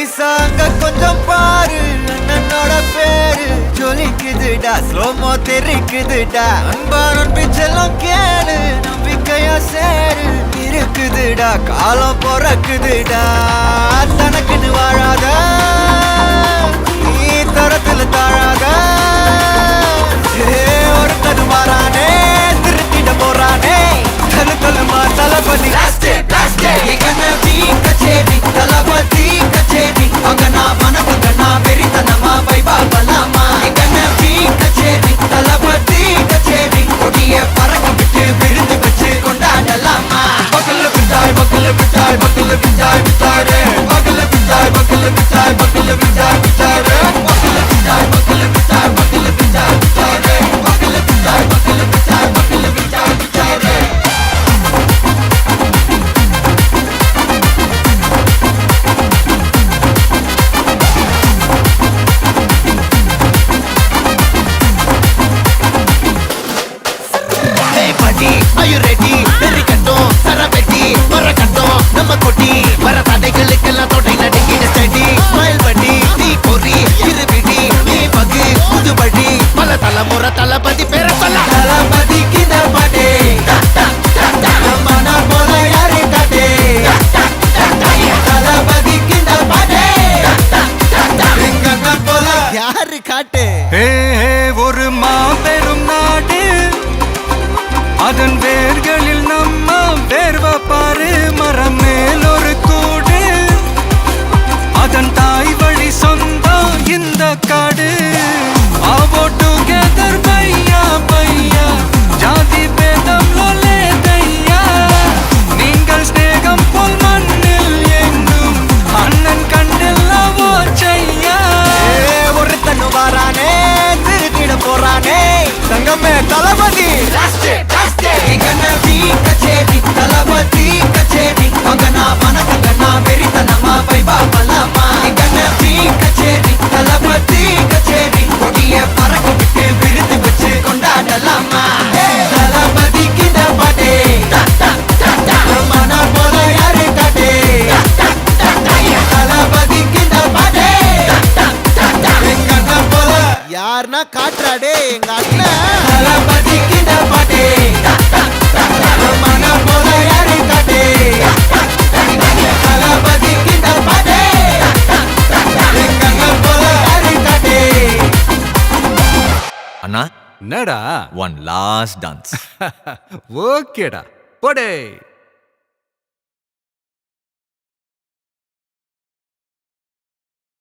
வயசாங்க கொஞ்சம் பாரு அண்ணனோட பேரு ஜொலிக்குதுடா ஸ்லோமோ தெரிக்குதுடா. அன்பானோன் பிச்செல்லாம் கேளு நம்பிக்கையா சேரு இருக்குதுடா காலம் பிறக்குதுடா. தனக்குன்னு வாழாதா. ரெடி ஐயோ ரெடி நெறிக்கட்டும் சர வெட்டி. வரக்கட்டும் நம்ம கொட்டி. வர தடைகளுக்கெல்லாம் தொடை நடுங்கிட செடி. மயில் வண்டி நீ பொறி இரு விடி நீ பகு புது வழி பல தலைமுறை தளபதி பேர சொல்ல காட்டு காடு யாருன்னா காட்டுறாடே எங்க அண்ணன் அண்ணா என்னடா? ஒன் லாஸ்ட் டான்ஸ் ஓகேடா. போடே.